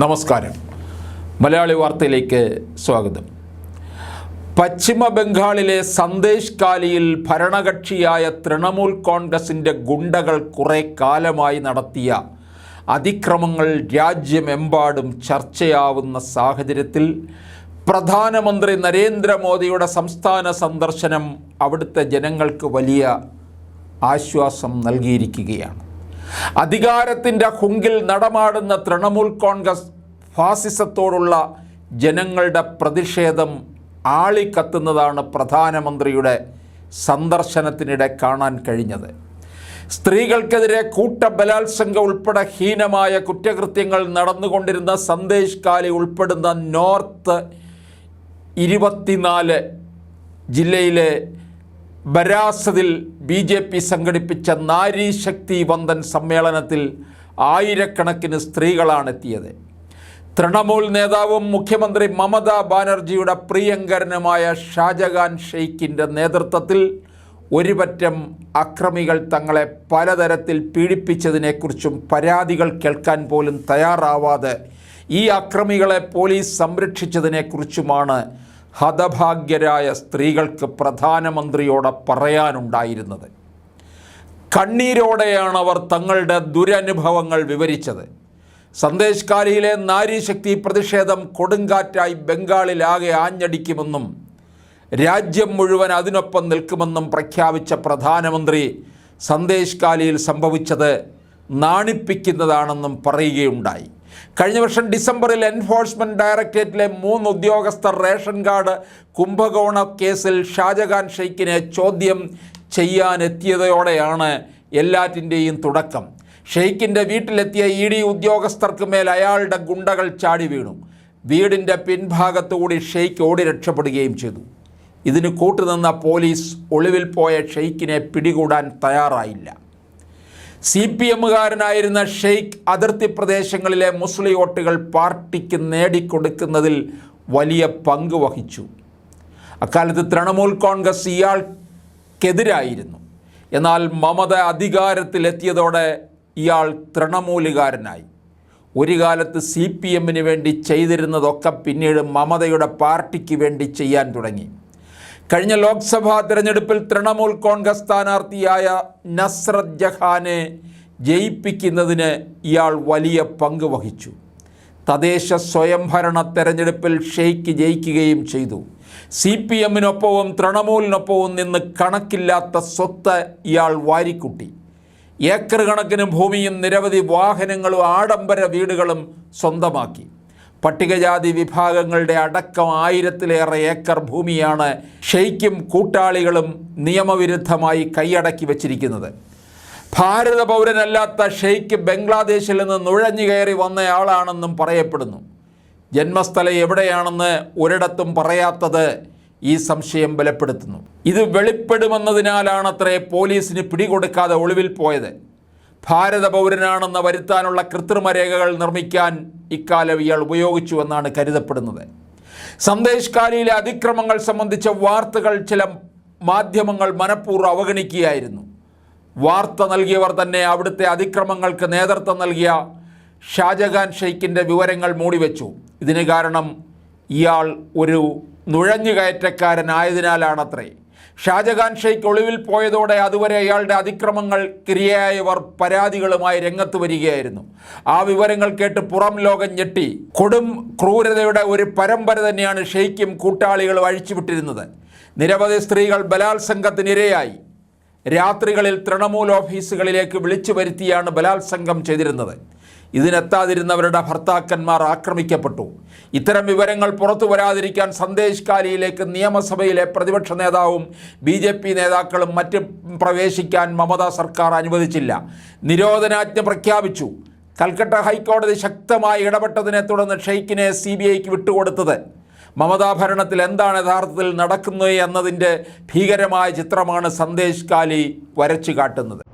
നമസ്കാരം. മലയാളി വാർത്തയിലേക്ക് സ്വാഗതം. പശ്ചിമ ബംഗാളിലെ സന്ദേശ് കാലിയിൽ ഭരണകക്ഷിയായ തൃണമൂൽ കോൺഗ്രസിന്റെ ഗുണ്ടകൾ കുറേ കാലമായി നടത്തിയ അതിക്രമങ്ങൾ രാജ്യമെമ്പാടും ചർച്ചയാവുന്ന സാഹചര്യത്തിൽ പ്രധാനമന്ത്രി നരേന്ദ്രമോദിയുടെ സംസ്ഥാന സന്ദർശനം അവിടുത്തെ ജനങ്ങൾക്ക് വലിയ ആശ്വാസം നൽകിയിരിക്കുകയാണ്. അധികാരത്തിന്റെ ഹുങ്കിൽ നടമാടുന്ന തൃണമൂൽ കോൺഗ്രസ് ഫാസിസത്തോടുള്ള ജനങ്ങളുടെ പ്രതിഷേധം ആളിക്കത്തുന്നതാണ് പ്രധാനമന്ത്രിയുടെ സന്ദർശനത്തിനിടെ കാണാൻ കഴിഞ്ഞത്. സ്ത്രീകൾക്കെതിരെ കൂട്ടബലാത്സംഗം ഉൾപ്പെടെ ഹീനമായ കുറ്റകൃത്യങ്ങൾ നടന്നുകൊണ്ടിരുന്ന സന്ദേശ് കാലി ഉൾപ്പെടുന്ന നോർത്ത് ഇരുപത്തിനാല് ജില്ലയിലെ ബരാസതിൽ ബി ജെ പി സംഘടിപ്പിച്ച നാരി ശക്തി വന്ദൻ സമ്മേളനത്തിൽ ആയിരക്കണക്കിന് സ്ത്രീകളാണ് എത്തിയത് തൃണമൂൽ നേതാവും മുഖ്യമന്ത്രി മമതാ ബാനർജിയുടെ പ്രിയങ്കരനുമായ ഷാജഹാൻ ഷെയ്ഖിന്റെ നേതൃത്വത്തിൽ ഒരുപറ്റം അക്രമികൾ തങ്ങളെ പലതരത്തിൽ പീഡിപ്പിച്ചതിനെക്കുറിച്ചും പരാതികൾ കേൾക്കാൻ പോലും തയ്യാറാവാതെ ഈ അക്രമികളെ പോലീസ് സംരക്ഷിച്ചതിനെക്കുറിച്ചുമാണ് ഹതഭാഗ്യരായ സ്ത്രീകൾക്ക് പ്രധാനമന്ത്രിയോട് പറയാനുണ്ടായിരുന്നത്. കണ്ണീരോടെയാണ് അവർ തങ്ങളുടെ ദുരനുഭവങ്ങൾ വിവരിച്ചത്. സന്ദേശ് കാലിയിലെ നാരീശക്തി പ്രതിഷേധം കൊടുങ്കാറ്റായി ബംഗാളിലാകെ ആഞ്ഞടിക്കുമെന്നും രാജ്യം മുഴുവൻ അതിനൊപ്പം നിൽക്കുമെന്നും പ്രഖ്യാപിച്ച പ്രധാനമന്ത്രി സന്ദേശ് കാലിയിൽ സംഭവിച്ചത് നാണിപ്പിക്കുന്നതാണെന്നും പറയുകയുണ്ടായി. കഴിഞ്ഞ വർഷം ഡിസംബറിൽ എൻഫോഴ്സ്മെന്റ് ഡയറക്ടറേറ്റിലെ മൂന്ന് ഉദ്യോഗസ്ഥർ റേഷൻ കാർഡ് കുംഭകോണ കേസിൽ ഷാജഹാൻ ഷെയ്ഖിനെ ചോദ്യം ചെയ്യാനെത്തിയതോടെയാണ് എല്ലാറ്റിന്റെയും തുടക്കം. ഷെയ്ഖിന്റെ വീട്ടിലെത്തിയ ഇ ഡി ഉദ്യോഗസ്ഥർക്ക് മേൽ അയാളുടെ ഗുണ്ടകൾ ചാടി വീണു. വീടിന്റെ പിൻഭാഗത്തുകൂടി ഷെയ്ഖ് ഓടി രക്ഷപ്പെടുകയും ചെയ്തു. ഇതിന് കൂട്ടുനിന്ന പോലീസ് ഒളിവിൽ പോയ ഷെയ്ഖിനെ പിടികൂടാൻ തയ്യാറായില്ല. സി പി എമ്മുകാരനായിരുന്ന ഷെയ്ഖ് അതിർത്തി പ്രദേശങ്ങളിലെ മുസ്ലിം വോട്ടുകൾ പാർട്ടിക്ക് നേടിക്കൊടുക്കുന്നതിൽ വലിയ പങ്ക് വഹിച്ചു. അക്കാലത്ത് തൃണമൂൽ കോൺഗ്രസ് ഇയാൾക്കെതിരായിരുന്നു. എന്നാൽ മമത അധികാരത്തിലെത്തിയതോടെ ഇയാൾ തൃണമൂലുകാരനായി. ഒരു കാലത്ത് സി പി എമ്മിന് വേണ്ടി ചെയ്തിരുന്നതൊക്കെ പിന്നീട് മമതയുടെ പാർട്ടിക്ക് വേണ്ടി ചെയ്യാൻ തുടങ്ങി. കഴിഞ്ഞ ലോക്സഭാ തിരഞ്ഞെടുപ്പിൽ തൃണമൂൽ കോൺഗ്രസ് സ്ഥാനാർത്ഥിയായ നസ്രത് ജഹാനെ ജയിപ്പിക്കുന്നതിന് ഇയാൾ വലിയ പങ്ക് വഹിച്ചു. തദ്ദേശ സ്വയംഭരണ തെരഞ്ഞെടുപ്പിൽ ഷെയ്ക്ക് ജയിക്കുകയും ചെയ്തു. സി പി എമ്മിനൊപ്പവും തൃണമൂലിനൊപ്പവും നിന്ന് കണക്കില്ലാത്ത സ്വത്ത് ഇയാൾ വാരിക്കുട്ടി. ഏക്കർ കണക്കിന് ഭൂമിയും നിരവധി വാഹനങ്ങളും ആഡംബര വീടുകളും സ്വന്തമാക്കി. പട്ടികജാതി വിഭാഗങ്ങളുടെ അടക്കം ആയിരത്തിലേറെ ഏക്കർ ഭൂമിയാണ് ഷെയ്ക്കും കൂട്ടാളികളും നിയമവിരുദ്ധമായി കൈയടക്കി വച്ചിരിക്കുന്നത്. ഭാരത പൗരനല്ലാത്ത ഷെയ്ഖ് ബംഗ്ലാദേശിൽ നിന്ന് നുഴഞ്ഞു കയറി വന്നയാളാണെന്നും പറയപ്പെടുന്നു. ജന്മസ്ഥലം എവിടെയാണെന്ന് ഒരിടത്തും പറയാത്തത് ഈ സംശയം ബലപ്പെടുത്തുന്നു. ഇത് വെളിപ്പെടുമെന്നതിനാലാണത്രേ പോലീസിന് പിടികൊടുക്കാതെ ഒളിവിൽ പോയത്. ഭാരത പൗരനാണെന്ന് വരുത്താനുള്ള കൃത്രിമ രേഖകൾ നിർമ്മിക്കാൻ ഇക്കാലം ഇയാൾ ഉപയോഗിച്ചുവെന്നാണ് കരുതപ്പെടുന്നത്. സന്ദേശ് കാലിയിലെ അതിക്രമങ്ങൾ സംബന്ധിച്ച വാർത്തകൾ ചില മാധ്യമങ്ങൾ മനഃപൂർവം അവഗണിക്കുകയായിരുന്നു. വാർത്ത നൽകിയവർ തന്നെ അവിടുത്തെ അതിക്രമങ്ങൾക്ക് നേതൃത്വം നൽകിയ ഷാജഹാൻ ഷെയ്ഖിന്റെ വിവരങ്ങൾ മൂടിവെച്ചു. ഇതിന് കാരണം ഇയാൾ ഒരു നുഴഞ്ഞുകയറ്റക്കാരനായതിനാലാണത്രേ. ഷാജഹാൻ ഷെയ്ഖ് ഒളിവിൽ പോയതോടെ അതുവരെ അയാളുടെ അതിക്രമങ്ങൾ കിരിയായവർ പരാതികളുമായി രംഗത്ത് വരികയായിരുന്നു. ആ വിവരങ്ങൾ കേട്ട് പുറം ലോകം ഞെട്ടി. കൊടും ക്രൂരതയുടെ ഒരു പരമ്പര തന്നെയാണ് ഷെയ്ഖും കൂട്ടാളികളും അഴിച്ചുവിട്ടിരുന്നത്. നിരവധി സ്ത്രീകൾ ബലാത്സംഗത്തിനിരയായി. രാത്രികളിൽ തൃണമൂൽ ഓഫീസുകളിലേക്ക് വിളിച്ചു വരുത്തിയാണ് ബലാത്സംഗം ചെയ്തിരുന്നത്. ഇതിനെത്താതിരുന്നവരുടെ ഭർത്താക്കന്മാർ ആക്രമിക്കപ്പെട്ടു. ഇത്തരം വിവരങ്ങൾ പുറത്തു വരാതിരിക്കാൻ സന്ദേശ് കാലിയിലേക്ക് നിയമസഭയിലെ പ്രതിപക്ഷ നേതാവും ബി ജെ പി നേതാക്കളും മറ്റ് പ്രവേശിക്കാൻ മമത സർക്കാർ അനുവദിച്ചില്ല. നിരോധനാജ്ഞ പ്രഖ്യാപിച്ചു. കൽക്കട്ട ഹൈക്കോടതി ശക്തമായി ഇടപെട്ടതിനെ തുടർന്ന് ഷെയ്ഖിനെ സി ബി ഐക്ക് വിട്ടുകൊടുത്തത്. മമതാ ഭരണത്തിൽ എന്താണ് യഥാർത്ഥത്തിൽ നടക്കുന്നത് എന്നതിന്റെ ഭീകരമായ ചിത്രമാണ് സന്ദേശ് കാലി വരച്ചു കാട്ടുന്നത്.